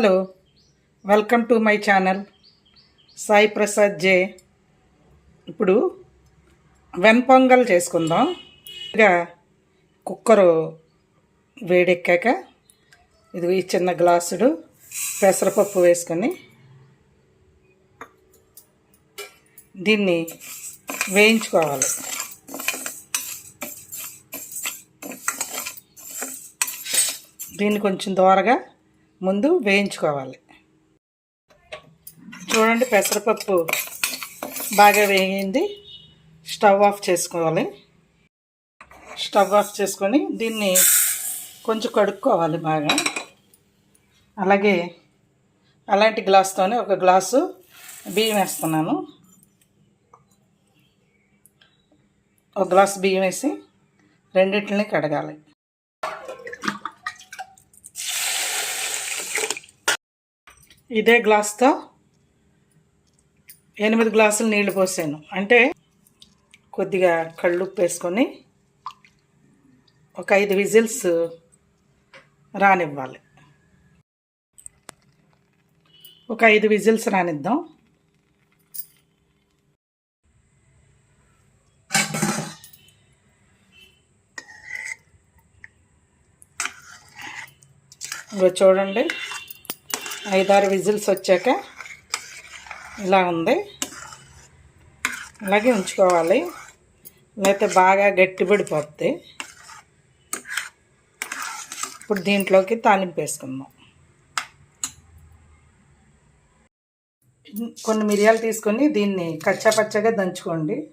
Hello welcome to my channel Sai Prasad J ఇప్పుడు వెన్ పొంగల్ చేసుకుందాం. ఇక కుక్కరు వేడెక్కాక ఇది ఈ చిన్న గ్లాసుడు పెసరపప్పు వేసుకొని దీన్ని వేయించుకోవాలి. దీన్ని కొంచెం దోరగా ముందు వేయించుకోవాలి. చూడండి పెసరపప్పు బాగా వేగింది. స్టవ్ ఆఫ్ చేసుకోవాలి. స్టవ్ ఆఫ్ చేసుకొని దీన్ని కొంచెం కడుక్కోవాలి బాగా. అలాగే అలాంటి గ్లాస్తోనే ఒక గ్లాసు బియ్యం వేస్తున్నాను. ఒక గ్లాస్ బియ్యం వేసి రెండింటిని కడగాలి. ఇదే గ్లాస్తో ఎనిమిది గ్లాసులు నీళ్ళు పోసాను. అంటే కొద్దిగా కళ్ళు ఉప్పు వేసుకొని ఒక ఐదు విజిల్స్ రానివ్వాలి. ఒక ఐదు విజిల్స్ రానిద్దాం. ఇగో చూడండి. ఐదారు విజిల్స్ వచ్చాక ఇలా ఉంది. అలాగే ఉంచుకోవాలి. లేకపోతే బాగా గట్టిపడిపోద్ది. ఇప్పుడు దీంట్లోకి తాలింపు వేసుకుందాం. కొన్ని మిరియాలు తీసుకొని దీన్ని కచ్చాపచ్చగా దంచుకోండి.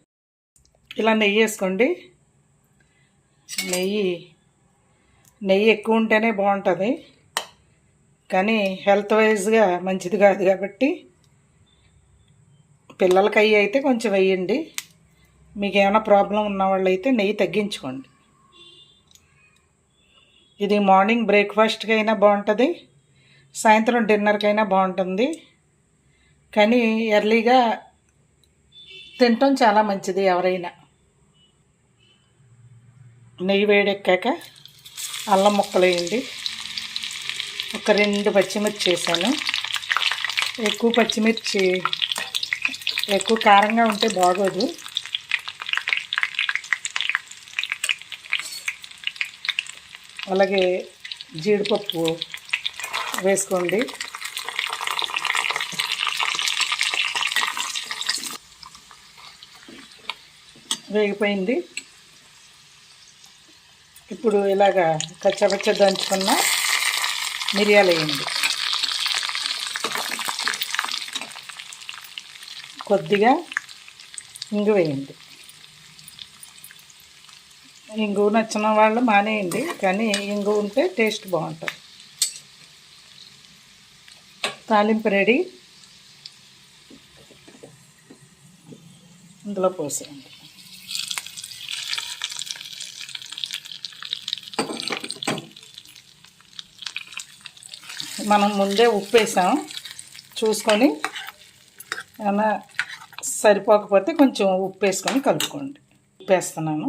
ఇలా నెయ్యి వేసుకోండి. నెయ్యి నెయ్యి ఎక్కువ ఉంటేనే బాగుంటుంది. కానీ హెల్త్ వైజ్గా మంచిది కాదు కాబట్టి పిల్లలకి అయ్యి అయితే కొంచెం వేయండి. మీకు ఏమైనా ప్రాబ్లం ఉన్న వాళ్ళు అయితే నెయ్యి తగ్గించుకోండి. ఇది మార్నింగ్ బ్రేక్ఫాస్ట్కి అయినా బాగుంటుంది సాయంత్రం డిన్నర్కైనా బాగుంటుంది. కానీ ఎర్లీగా తినటం చాలా మంచిది ఎవరైనా. నెయ్యి వేడెక్కాక అల్లం ముక్కలు వేయండి ఒక రెండు పచ్చిమిర్చి వేసాను ఎక్కువ పచ్చిమిర్చి ఎక్కువ కారంగా ఉంటే బాగోదు. అలాగే జీడిపప్పు వేసుకోండి. వేగిపోయింది. ఇప్పుడు ఇలాగా కచ్చపచ్చ దంచుకున్న మిరియాలు వేయండి కొద్దిగా ఇంగు వేయండి. ఇంగు నచ్చిన వాళ్ళు మానేయండి కానీ ఇంగు ఉంటే టేస్ట్ బాగుంటుంది. తాలింపు రెడీ. ఇందులో పోసేయండి. మనం ముందే ఉప్పు వేసాం చూసుకొని ఏమైనా సరిపోకపోతే కొంచెం ఉప్పు వేసుకొని కలుపుకోండి. ఉప్పు వేస్తున్నాను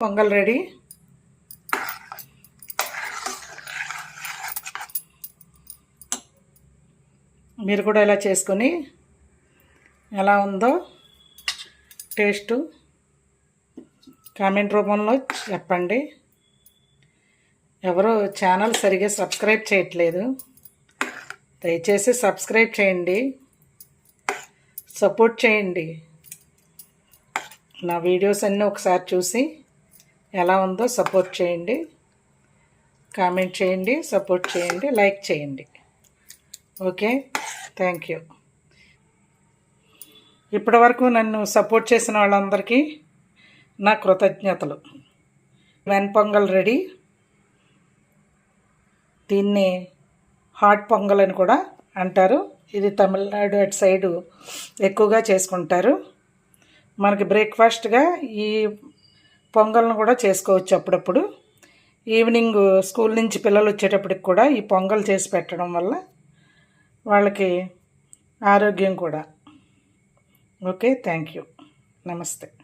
పొంగల్ రెడీ. మీరు కూడా ఇలా చేసుకొని ఎలా ఉందో టేస్టు కామెంట్ రూపంలో చెప్పండి. ఎవరు ఛానల్ సరిగా సబ్స్క్రైబ్ చేయట్లేదు. దయచేసి సబ్స్క్రైబ్ చేయండి. సపోర్ట్ చేయండి. నా వీడియోస్ అన్నీ ఒకసారి చూసి ఎలా ఉందో సపోర్ట్ చేయండి. కామెంట్ చేయండి సపోర్ట్ చేయండి లైక్ చేయండి. ఓకే? Thank you. ఇప్పటివరకు నన్ను సపోర్ట్ చేసిన వాళ్ళందరికీ నా కృతజ్ఞతలు. వెన్ పొంగల్ రెడీ. దీన్ని హాట్ పొంగల్ అని కూడా అంటారు. ఇది తమిళనాడు అటు సైడు ఎక్కువగా చేసుకుంటారు. మనకి బ్రేక్ఫాస్ట్గా ఈ పొంగల్ను కూడా చేసుకోవచ్చు అప్పుడప్పుడు. ఈవినింగ్ స్కూల్ నుంచి పిల్లలు వచ్చేటప్పటికి కూడా ఈ పొంగల్ చేసి పెట్టడం వల్ల వాళ్ళకి ఆరోగ్యం కూడా. Okay thank you. నమస్తే.